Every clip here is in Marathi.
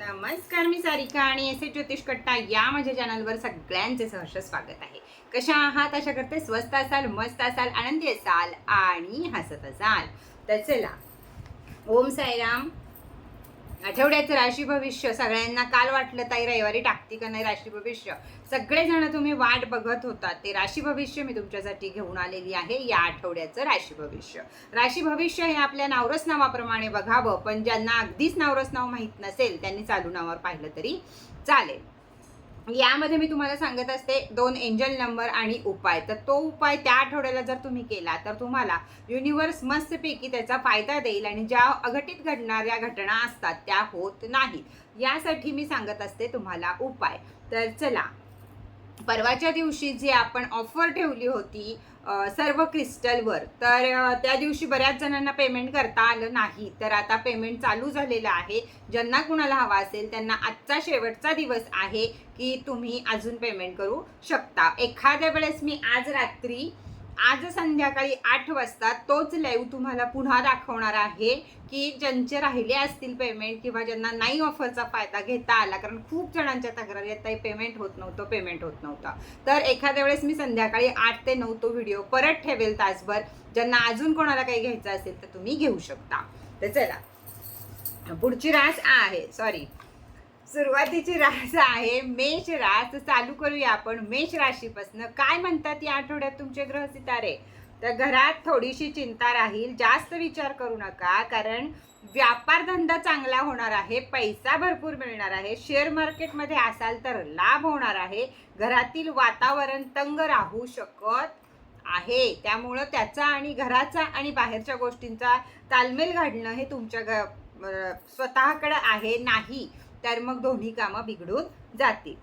नमस्कार मी सारिका आणि एस एच ज्योतिष कट्टा या माझ्या चॅनलवर सगळ्यांचे सहर्ष स्वागत आहे. कशा आहात? अशा करते स्वस्त असाल मस्त असाल आनंदी असाल आणि हसत असाल. तर चला ओम साईराम. आठवड्याचं राशी भविष्य सगळ्यांना काल वाटलं ताई रविवारी टाकते का नाही राशी भविष्य? सगळेजण तुम्ही वाट बघत होता ते राशी भविष्य मी तुमच्यासाठी घेऊन आलेली आहे या आठवड्याचं राशी भविष्य. राशी भविष्य हे आपल्या नावरस नावाप्रमाणे बघावं पण ज्यांना अगदीच नावरस नाव माहीत नसेल त्यांनी चालू नावावर पाहिलं तरी चालेल. यामध्ये मी तुम्हाला सांगत असते दोन एंजल नंबर आणि उपाय. तर तो उपाय त्या आठवड्याला जर तुम्ही केला तर तुम्हाला युनिवर्स मस्तपैकी त्याचा फायदा देईल आणि ज्या अघटित घडणाऱ्या घटना असतात त्या होत नाहीत. यासाठी मी सांगत असते तुम्हाला उपाय. तर चला परवाच्या दिवशी जी आपण ऑफर ठेवली होती सर्व क्रिस्टलवर. तर त्या दिवशी बऱ्याच जणांना पेमेंट करता आलं नाही. तर आता पेमेंट चालू झालेलं आहे. ज्यांना कुणाला हवा असेल त्यांना आजचा शेवटचा दिवस आहे की तुम्ही अजून पेमेंट करू शकता. एखाद्या वेळेस मी आज रात्री आज संध्याकाळी आठ वाजता तोच लाईव्ह तुम्हाला पुन्हा दाखवणार आहे की ज्यांचे राहिले असतील पेमेंट किंवा ज्यांना नाही ऑफरचा फायदा घेता आला कारण खूप जणांच्या तक्रारी येत पेमेंट होत नव्हतं पेमेंट होत नव्हतं. तर एखाद्या वेळेस मी संध्याकाळी आठ ते नऊ तो व्हिडिओ परत ठेवेल तासभर ज्यांना अजून कोणाला काही घ्यायचं असेल तर तुम्ही घेऊ शकता. तर चला पुढची रास आहे सॉरी सुरुवातीची रास आहे मेष रास. चालू करूया आपण. मेष राशीपासून. काय म्हणतात या आठवड्यात तुमचे ग्रह सितारे? तर घरात थोडीशी चिंता राहील. जास्त विचार करू नका कारण व्यापार धंदा चांगला होणार आहे पैसा भरपूर मिळणार आहे शेअर मार्केटमध्ये असाल तर लाभ होणार आहे. घरातील वातावरण तंग राहू शकत आहे. त्यामुळं त्याचा आणि घराचा आणि बाहेरच्या गोष्टींचा तालमेल घालणं हे तुमच्या ग स्वतःकडं आहे नाही. तर मग दोन्ही कामं बिघडून जातील.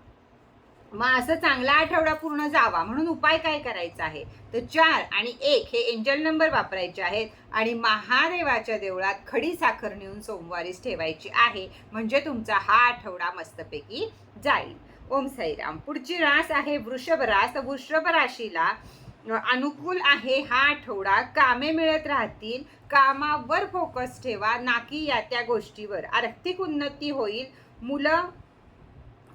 मग असं चांगला आठवडा पूर्ण जावा. म्हणून उपाय काय करायचा आहे? तर चार आणि एक हे एंजल नंबर वापरायचे आहेत आणि महादेवाच्या देवळात खडी साखर नेऊन सोमवारीच ठेवायची आहे. म्हणजे तुमचा हा आठवडा मस्तपैकी जाईल. ओम साईराम. पुढची रास आहे वृषभ रास. तर वृषभ राशीला अनुकूल आहे हा आठवडा. कामे मिळत राहतील. कामावर फोकस ठेवा. नाकी या त्या गोष्टीवर. आर्थिक उन्नती होईल. मुलं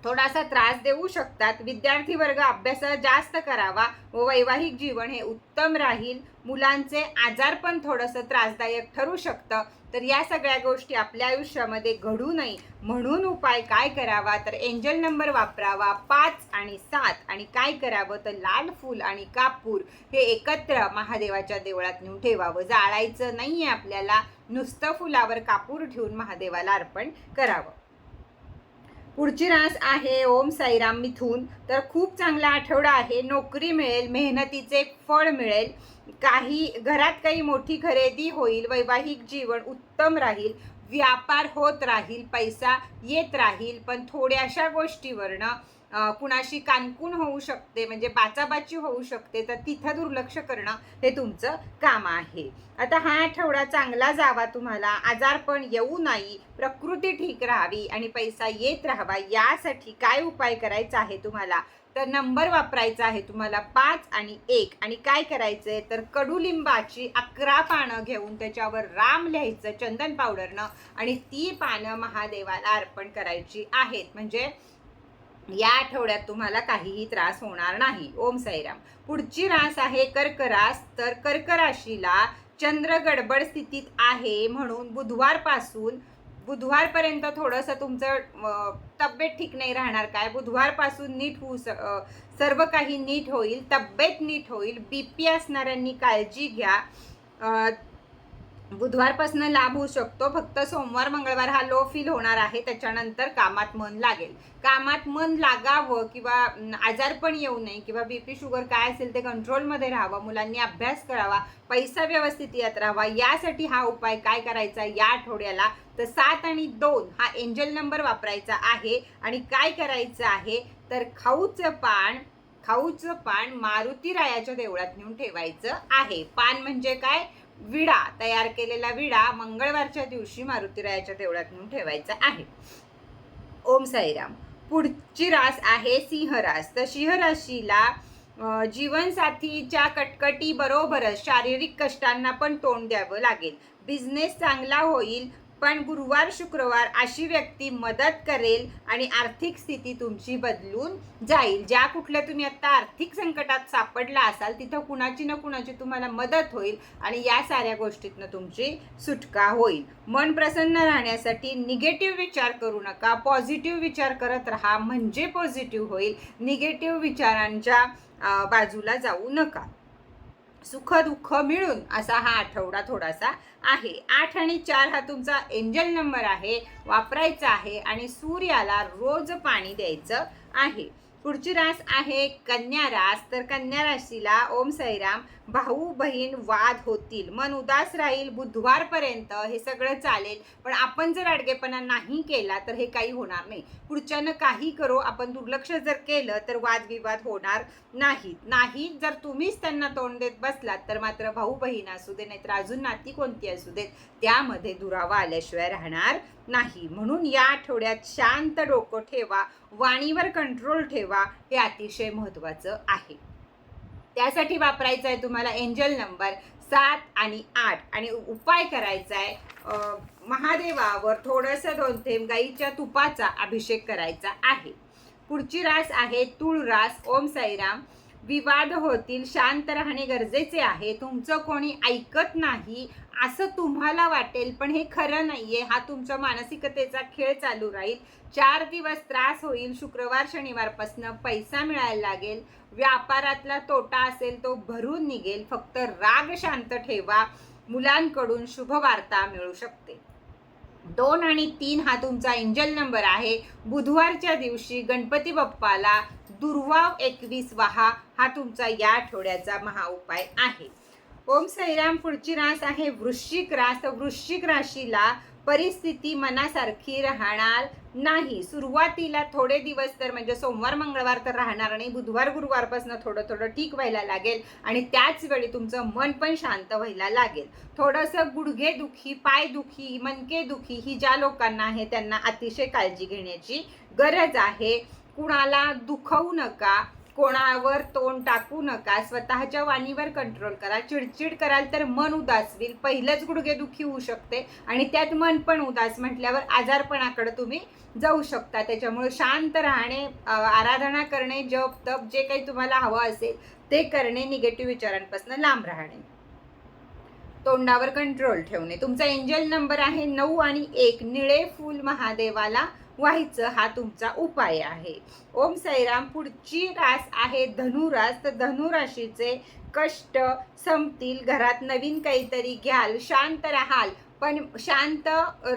थोडासा त्रास देऊ शकतात. विद्यार्थी वर्ग अभ्यासात जास्त करावा व वैवाहिक जीवन हे उत्तम राहील. मुलांचे आजार पण थोडंसं त्रासदायक ठरू शकतं. तर या सगळ्या गोष्टी आपल्या आयुष्यामध्ये घडू नये. म्हणून उपाय काय करावा? तर एंजल नंबर वापरावा. पाच आणि सात आणि काय करावं? तर लाल फूल आणि कापूर हे एकत्र महादेवाच्या देवळात नेऊन ठेवावं. जाळायचं नाही आहे आपल्याला. नुसतं फुलावर कापूर ठेवून महादेवाला अर्पण करावं. पुढची रास आहे ओम साईराम मिथून. तर खूप चांगला आठवडा आहे. नोकरी मिळेल मेहनतीचे फळ मिळेल. काही घरात काही मोठी खरेदी होईल वैवाहिक जीवन उत्तम राहील व्यापार होत राहील पैसा येत राहील पण थोड्याशा गोष्टीवरनं कुणाशी कानकून होऊ शकते म्हणजे बाचाबाची होऊ शकते तर तिथं दुर्लक्ष करणं हे तुमचं काम आहे. आता हा आठवडा चांगला जावा तुम्हाला आजारपण येऊ नाही प्रकृती ठीक राहावी आणि पैसा येत राहावा यासाठी काय उपाय करायचा आहे तुम्हाला? तर नंबर वापरायचा आहे तुम्हाला पाच आणि एक. आणि काय करायचं आहे तर कडुलिंबाची अकरा पानं घेऊन त्याच्यावर राम लिहायचं चंदन पावडरनं आणि ती पानं महादेवाला अर्पण करायची आहेत. म्हणजे या आठवड्यात तुम्हाला काहीही त्रास होणार नाही. ओम साईराम. पुढची रास आहे कर्क रास तर कर्क राशीला चंद्र गडबड स्थितीत आहे म्हणून बुधवारपासून बुधवारपर्यंत थोडंसं तुमचं तब्येत ठीक नाही राहणार काय? बुधवारपासून नीट होऊ स सर्व काही नीट होईल तब्येत नीट होईल. बी पी असणाऱ्यांनी काळजी घ्या. बुधवारपासून लाभ होऊ शकतो. फक्त सोमवार मंगळवार हा लो फील होणार आहे. त्याच्यानंतर कामात मन लागेल. कामात मन लागावं किंवा आजारपण येऊ नये किंवा बी पी शुगर काय असेल ते कंट्रोलमध्ये राहावं. मुलांनी अभ्यास करावा. पैसा व्यवस्थित येत राहावा. यासाठी हा उपाय काय करायचा या आठवड्याला? तर सात आणि दोन हा एंजल नंबर वापरायचा आहे. आणि काय करायचं आहे? तर खाऊचं पान खाऊचं पान मारुती रायाच्या देवळात नेऊन ठेवायचं आहे. पान म्हणजे काय? विडा तयार केलेला विडा मंगळवारच्या दिवशी मारुतीरायाच्या देवळात नेऊन ठेवायचा आहे. ओम साईराम. पुढची रास आहे सिंह रास तर सिंह राशीला जीवनसाथीच्या कटकटी बरोबरच शारीरिक कष्टांना पण तोंड द्यावं लागेल. बिझनेस चांगला होईल पण गुरुवार शुक्रवार अशी व्यक्ती मदत करेल आणि आर्थिक स्थिती तुमची बदलून जाईल. ज्या कुठल्या तुम्ही आत्ता आर्थिक संकटात सापडला असाल तिथं कुणाची ना कुणाची तुम्हाला मदत होईल आणि या साऱ्या गोष्टीतनं तुमची सुटका होईल. मन प्रसन्न राहण्यासाठी निगेटिव्ह विचार करू नका. पॉझिटिव्ह विचार करत राहा. म्हणजे पॉझिटिव्ह होईल. निगेटिव्ह विचारांच्या बाजूला जाऊ नका. सुख दुःख मिळून असा हा आठवडा थोडासा आहे. आठ आणि चार हा तुमचा एंजल नंबर आहे वापरायचा आहे आणि सूर्याला रोज पाणी द्यायचं आहे. पुढची रास आहे कन्या रास. तर कन्या राशीला ओम साईराम भाऊ बहीण वाद होतील. मन उदास राहील बुधवारपर्यंत हे सगळं चालेल. पण आपण जर अडगेपणा नाही केला तर हे काही होणार नाही. पुढच्यानं काही करो. आपण दुर्लक्ष जर केलं तर वादविवाद होणार नाहीत. नाही जर तुम्हीच त्यांना तोंड देत बसलात तर मात्र भाऊ बहीण असू दे नाहीतर अजून नाती कोणती असू देत त्यामध्ये दुरावा आल्याशिवाय राहणार नाही. म्हणून या आठवड्यात शांत डोकं ठेवा वाणीवर कंट्रोल ठेवा हे अतिशय महत्त्वाचं आहे. त्यासाठी वापरायचा आहे तुम्हाला एंजल नंबर सात आणि आठ. आणि उपाय करायचा आहे महादेवावर थोडंसं दोन थेंब गाईच्या तुपाचा अभिषेक करायचा आहे. पुढची रास आहे तुळ रास ओम साईराम. विवाद होतील शांत राहणे गरजेचे आहे. तुमचं कोणी ऐकत नाही असं तुम्हाला वाटेल पण हे खरं नाही आहे हा तुमच्या मानसिकतेचा खेळ चालू राहील. चार दिवस त्रास होईल. शुक्रवार शनिवारपासनं पैसा मिळायला लागेल. व्यापारातला तोटा असेल तो भरून निघेल. फक्त राग शांत ठेवा. मुलांकडून शुभवार्ता मिळू शकते. दोन आणि तीन हा तुमचा एंजल नंबर आहे. बुधवारच्या दिवशी गणपती बाप्पाला दुर्वाव एकवीस वहा हा तुमचा या आठवड्याचा महाउपाय आहे. ओम साईराम पुढची रास आहे वृश्चिक रास. तर वृश्चिक राशीला परिस्थिती मनासारखी राहणार नाही. सुरुवातीला थोडे दिवस तर म्हणजे सोमवार मंगळवार तर राहणार नाही बुधवार गुरुवारपासून थोडं थोडं ठीक व्हायला लागेल आणि त्याच वेळी तुमचं मन पण शांत व्हायला लागेल. थोडंसं गुडघे दुखी पाय दुखी मनके दुखी ही ज्या लोकांना आहे त्यांना अतिशय काळजी घेण्याची गरज आहे. कुणाला दुखवू नका. कोणावर तोंड टाकू नका स्वतःच्या वाणीवर कंट्रोल करा. चिडचिड कराल तर मन उदास होईल. पहिलंच गुडघेदुखी होऊ शकते आणि त्यात मन पण उदास म्हटल्यावर आजारपणाकडे तुम्ही जाऊ शकता. त्याच्यामुळे शांत राहणे आराधना करणे जप तप जे काही तुम्हाला हवं असेल ते करणे निगेटिव्ह विचारांपासून लांब राहणे. तोंडावर कंट्रोल ठेवणे. तुमचा एंजल नंबर आहे नऊ आणि एक. निळे फूल महादेवाला व्हायचं हा तुमचा उपाय आहे. ओम साईराम पुढची रास आहे धनुरास. तर धनुराशीचे कष्ट संपतील. घरात नवीन काहीतरी घ्याल. शांत राहाल. पण शांत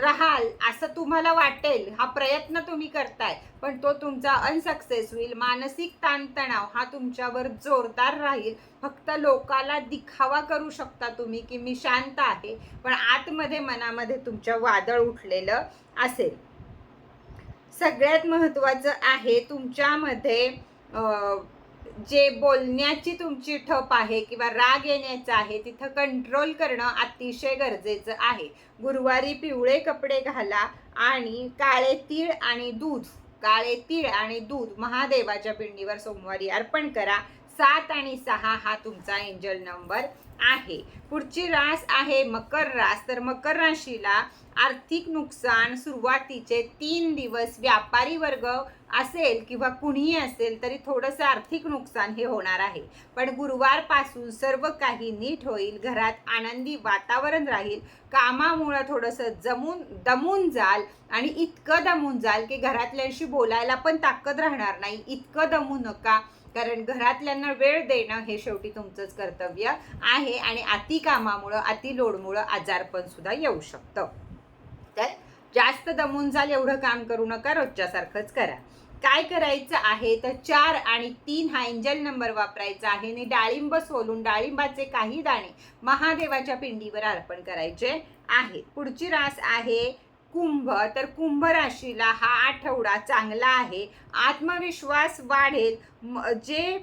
राहाल असं तुम्हाला वाटेल. हा प्रयत्न तुम्ही करताय. पण तो तुमचा अनसक्सेस होईल. मानसिक ताणतणाव हा तुमच्यावर जोरदार राहील. फक्त लोकाला दिखावा करू शकता तुम्ही की मी शांत आहे. पण आतमध्ये मनामध्ये तुमच्या वादळ उठलेलं असेल. सगळ्यात महत्त्वाचं आहे तुमच्यामध्ये जे बोलण्याची तुमची ठप आहे किंवा राग येण्याचा आहे तिथं कंट्रोल करणं अतिशय गरजेचं आहे. गुरुवारी पिवळे कपडे घाला आणि काळे तीळ आणि दूध काळे तीळ आणि दूध महादेवाच्या पिंडीवर सोमवारी अर्पण करा. सात आणि सहा हा तुमचा एंजल नंबर आहे. पुढची रास आहे मकर रास. तर मकर राशीला आर्थिक नुकसान सुरुवातीचे तीन दिवस व्यापारी वर्ग असेल किंवा कुणीही असेल तरी थोडंसं आर्थिक नुकसान हे होणार आहे. पण गुरुवारपासून सर्व काही नीट होईल घरात आनंदी वातावरण राहील कामामुळं थोडंसं जमून दमून जाल आणि इतकं दमून जाल की घरातल्यांशी बोलायला पण ताकद राहणार नाही. इतकं दमू नका. कारण घरातल्यांना वेळ देणं हे शेवटी तुमचंच कर्तव्य आहे आणि अति कामामुळं अति लोडमुळं आजारपण सुद्धा येऊ शकतं. तर जास्त दमून जाल एवढं काम करू नका रोजच्यासारखंच करा. काय करायचं आहे तर चार आणि तीन हा एंजल नंबर वापरायचा आहे आणि डाळिंब सोलून डाळिंबाचे काही दाणे महादेवाच्या पिंडीवर अर्पण करायचे आहेत. पुढची रास आहे कुंभ तर कुंभ राशीला हा आठवडा चांगला आहे. आत्मविश्वास वाढेल. म- जे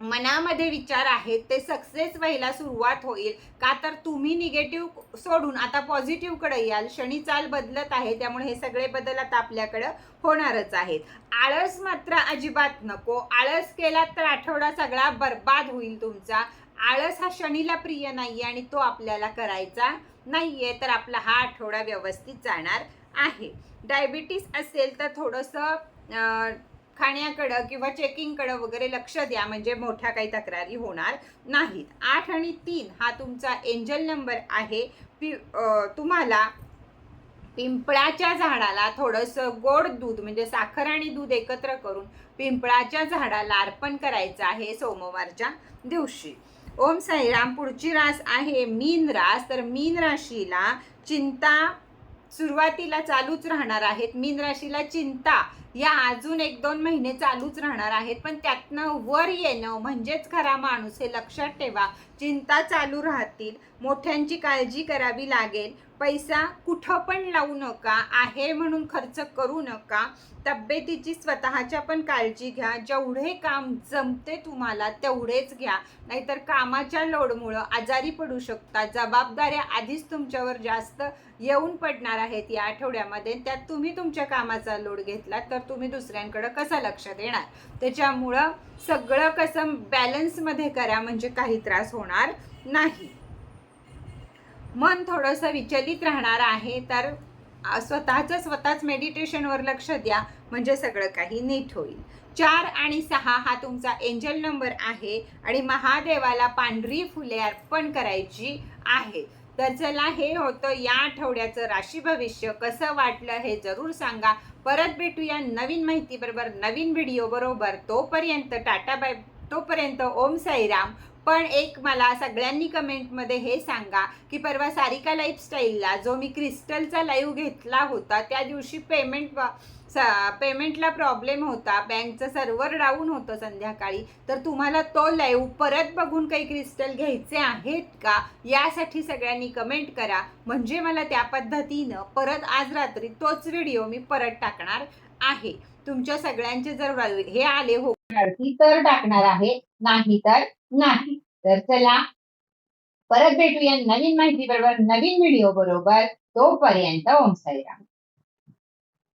मनामध्ये विचार आहेत ते सक्सेस व्हायला सुरुवात होईल. का तर तुम्ही निगेटिव्ह सोडून आता पॉझिटिव्हकडे याल. शनी चाल बदलत आहे त्यामुळे हे सगळे बदल आता आपल्याकडं होणारच आहेत. आळस मात्र अजिबात नको. आळस केलात तर आठवडा सगळा बर्बाद होईल तुमचा. आळस हा शनीला प्रिय नाही आणि तो आपल्याला करायचा नाही आहे तर आपला हा आठवडा व्यवस्थित जाणार आहे. डायबिटीस असेल तर थोडंसं खाण्याकडं किंवा चेकिंगकडं वगैरे लक्ष द्या म्हणजे मोठ्या काही तक्रारी होणार नाहीत. आठ आणि तीन हा तुमचा एंजल नंबर आहे. पि तुम्हाला पिंपळाच्या झाडाला थोडंसं गोड दूध म्हणजे साखर आणि दूध एकत्र करून पिंपळाच्या झाडाला अर्पण करायचं आहे सोमवारच्या दिवशी. ओम साईराम पुढची रास आहे मीन रास. तर मीन राशीला चिंता सुरुवातीला चालूच राहणार आहेत. मीन राशीला चिंता. या अजून एक दोन महिने चालूच राहणार आहेत पण त्यातनं वर येणं म्हणजेच खरा माणूस हे लक्षात ठेवा. चिंता चालू राहतील मोठ्यांची काळजी करावी लागेल. पैसा कुठं पण लावू नका आहे म्हणून खर्च करू नका. तब्येतीची स्वतःच्या पण काळजी घ्या. जेवढे काम जमते तुम्हाला तेवढेच घ्या. नाहीतर कामाच्या लोडमुळं आजारी पडू शकता. जबाबदाऱ्या आधीच तुमच्यावर जास्त येऊन पडणार आहेत या आठवड्यामध्ये. त्यात तुम्ही तुमच्या कामाचा लोड घेतला तर तुम्ही दुसऱ्यांकडे कसं लक्ष देणार? त्याच्यामुळं सगळं कसं बॅलन्समध्ये करा म्हणजे काही त्रास होणार नाही. मन थोडंसं विचलित राहणार आहे तर स्वतःच स्वतःचं स्वतःच मेडिटेशनवर लक्ष द्या म्हणजे सगळं काही नीट होईल. चार आणि सहा हा तुमचा एंजल नंबर आहे आणि महादेवाला पांढरी फुले अर्पण करायची आहे. तर चला हे होतं या आठवड्याचं राशी भविष्य. कसं वाटलं हे जरूर सांगा. परत भेटूया नवीन माहितीबरोबर नवीन व्हिडिओ बरोबर. तोपर्यंत टाटा बाय तोपर्यंत ओम साईराम. पण एक मला सगळ्यांनी कमेंटमध्ये हे सांगा की परवा सारिका लाईफस्टाईलला जो मी क्रिस्टलचा लाईव्ह घेतला होता त्या दिवशी पेमेंट पेमेंटला प्रॉब्लेम होता. बँकचं सर्व्हर डाऊन होतं संध्याकाळी. तर तुम्हाला तो लाईव्ह परत बघून काही क्रिस्टल घ्यायचे आहेत का? यासाठी सगळ्यांनी कमेंट करा. म्हणजे मला त्या पद्धतीनं परत आज रात्री तोच व्हिडिओ मी परत टाकणार आहे. तुमच्या सगळ्यांचे जर हे आले हो तर टाकणार आहे. नाही तर नाही. तर चला परत भेटूया नवीन माहिती बरोबर नवीन व्हिडिओ बरोबर. तोपर्यंत ओम साईराम